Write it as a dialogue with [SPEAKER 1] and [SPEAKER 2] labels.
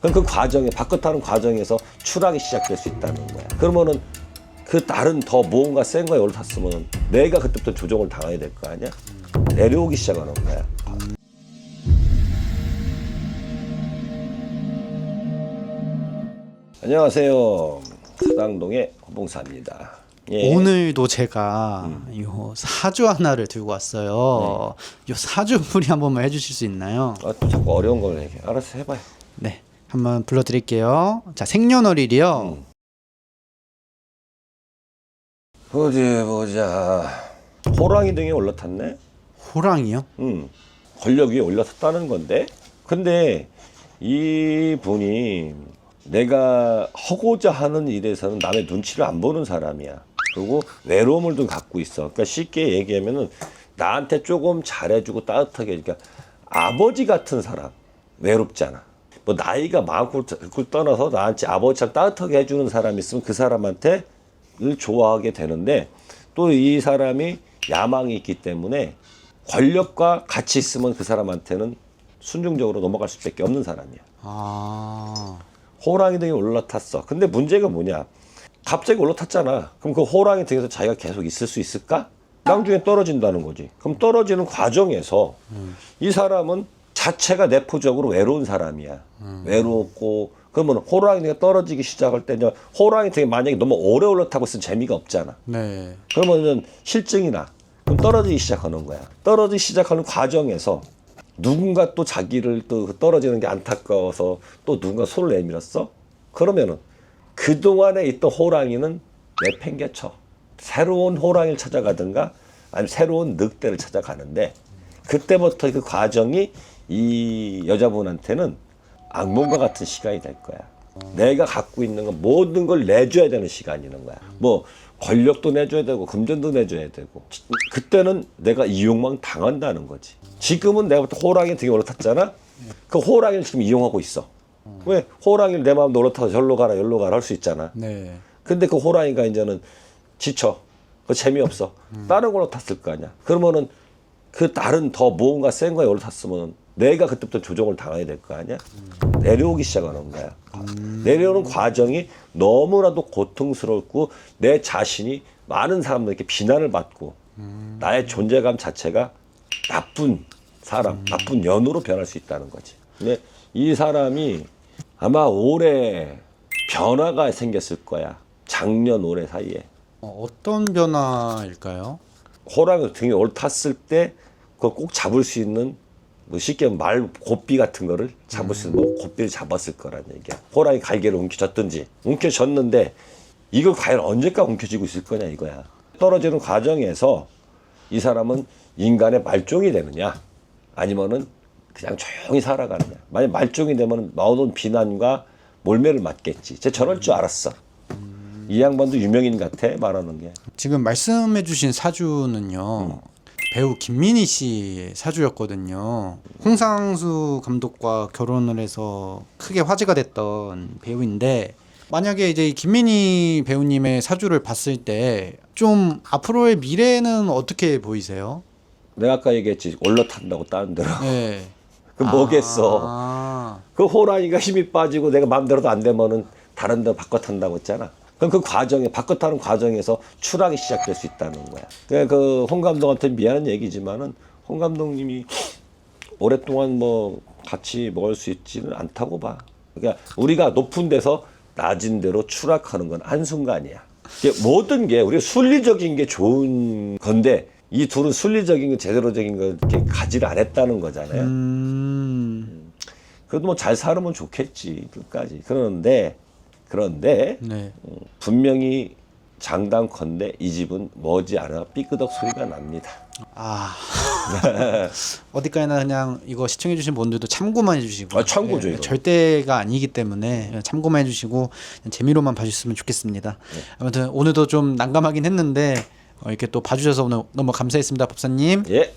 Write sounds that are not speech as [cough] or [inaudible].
[SPEAKER 1] 그럼 그 과정에 바꿔타는 과정에서 추락이 시작될 수 있다는 거야. 그러면은 그 다른 더 무언가 센 거에 올라탔으면 내가 그때부터 조정을 당해야 될 거 아니야? 내려오기 시작하는 거야. 안녕하세요. 사당동의 허봉사입니다. 예.
[SPEAKER 2] 오늘도 제가 요 사주 하나를 들고 왔어요. 요 사주 풀이 한 번만 해주실 수 있나요?
[SPEAKER 1] 아, 또 자꾸 어려운 걸 얘기해. 알았어, 해봐요.
[SPEAKER 2] 네, 한번 불러드릴게요. 자, 생년월일이요.
[SPEAKER 1] 어디 보자. 호랑이 등에 올라탔네.
[SPEAKER 2] 호랑이요?
[SPEAKER 1] 음, 권력 위에 올라섰다는 건데. 근데 이 분이 내가 하고자 하는 일에서는 남의 눈치를 안 보는 사람이야. 그리고 외로움을 좀 갖고 있어. 그러니까 쉽게 얘기하면은 나한테 조금 잘해주고 따뜻하게 해주니까 아버지 같은 사람 외롭잖아. 뭐 나이가 많고 그걸 떠나서 나한테 아버지처럼 따뜻하게 해주는 사람이 있으면 그 사람한테 을 좋아하게 되는데 또 이 사람이 야망이 있기 때문에 권력과 같이 있으면 그 사람한테는 순종적으로 넘어갈 수밖에 없는 사람이야.
[SPEAKER 2] 아,
[SPEAKER 1] 호랑이 등에 올라탔어. 근데 문제가 뭐냐? 갑자기 올라탔잖아. 그럼 그 호랑이 등에서 자기가 계속 있을 수 있을까? 나중에 떨어진다는 거지. 그럼 떨어지는 과정에서 이 사람은 자체가 내포적으로 외로운 사람이야. 외롭고 그러면 호랑이 등에 떨어지기 시작할 때 이제 호랑이 등에 만약에 너무 오래 올라타고 있으면 재미가 없잖아.
[SPEAKER 2] 네.
[SPEAKER 1] 그러면은 실증이 나. 그럼 떨어지기 시작하는 거야. 떨어지기 시작하는 과정에서 누군가 또 자기를 또 떨어지는 게 안타까워서 또 누군가 손을 내밀었어? 그러면은 그동안에 있던 호랑이는 내팽개쳐. 새로운 호랑이를 찾아가든가 아니면 새로운 늑대를 찾아가는데 그때부터 그 과정이 이 여자분한테는 악몽과 같은 시간이 될 거야. 내가 갖고 있는 건 모든 걸 내줘야 되는 시간이 있는 거야. 뭐 권력도 내줘야 되고 금전도 내줘야 되고 그때는 내가 이용만 당한다는 거지. 지금은 내가 호랑이 등에 올라탔잖아. 그 호랑이를 지금 이용하고 있어. 왜 호랑이를 내 마음 올라타서 절로 가라 절로 가라 할 수 있잖아.
[SPEAKER 2] 네.
[SPEAKER 1] 근데 그 호랑이가 이제는 지쳐. 그 재미없어. 다른 걸로 탔을 거 아니야. 그러면은 그 다른 더 무언가 센 거에 올라탔으면 내가 그때부터 조정을 당해야 될 거 아니야. 내려오기 시작하는 거야. 내려오는 과정이 너무나도 고통스럽고 내 자신이 많은 사람들에게 비난을 받고 나의 존재감 자체가 나쁜 사람, 나쁜 년으로 변할 수 있다는 거지. 근데 이 사람이 아마 올해 변화가 생겼을 거야. 작년 올해 사이에.
[SPEAKER 2] 어, 어떤 변화일까요?
[SPEAKER 1] 호랑이 등에 올탔을 때 그걸 꼭 잡을 수 있는 뭐 쉽게 말 고삐 같은 거를 잡을 수 있는 뭐 고삐를 잡았을 거란 얘기야. 호랑이 갈개를 움켜졌든지 움켜졌는데 이걸 과연 언제까지 움켜쥐고 있을 거냐 이거야. 떨어지는 과정에서 이 사람은 인간의 말종이 되느냐 아니면은 그냥 조용히 살아가느냐. 만약 말종이 되면 나오는 비난과 몰매를 맞겠지. 제 저럴 줄 알았어. 이 양반도 유명인 같아 말하는 게.
[SPEAKER 2] 지금 말씀해주신 사주는요. 배우 김민희 씨 사주였거든요. 홍상수 감독과 결혼을 해서 크게 화제가 됐던 배우인데 만약에 이제 이 김민희 배우님의 사주를 봤을 때 좀 앞으로의 미래는 어떻게 보이세요?
[SPEAKER 1] 내가 아까 얘기했지 올라탄다고 다른 데로.
[SPEAKER 2] 네. [laughs]
[SPEAKER 1] 그 뭐겠어.
[SPEAKER 2] 아,
[SPEAKER 1] 그 호랑이가 힘이 빠지고 내가 마음대로도 안 되면은 다른 데 바꿔 탄다고 했잖아. 그럼 그 과정에 바꿔 타는 과정에서 추락이 시작될 수 있다는 거야. 그러니까 그 홍 감독한테 미안한 얘기지만은 홍 감독님이 오랫동안 뭐 같이 먹을 수 있지는 않다고 봐. 그러니까 우리가 높은 데서 낮은 데로 추락하는 건 한순간이야. 모든 게 우리가 순리적인 게 좋은 건데 이 둘은 순리적인 거 제대로적인 거 이렇게 가지를 안 했다는 거잖아요.
[SPEAKER 2] 음,
[SPEAKER 1] 그래도 뭐 잘 살으면 좋겠지 끝까지 그러는데 그런데
[SPEAKER 2] 네.
[SPEAKER 1] 음, 분명히 장담컨대 이 집은 머지않아 삐끄덕 소리가 납니다.
[SPEAKER 2] 아 [laughs] 어디까지나 그냥 이거 시청해주신 분들도 참고만 해주시고
[SPEAKER 1] 아, 참고죠, 이거.
[SPEAKER 2] 절대가 아니기 때문에 참고만 해주시고 그냥 재미로만 봐주셨으면 좋겠습니다.
[SPEAKER 1] 네.
[SPEAKER 2] 아무튼 오늘도 좀 난감하긴 했는데 어, 이렇게 또 봐주셔서 오늘 너무 감사했습니다, 법사님.
[SPEAKER 1] 예.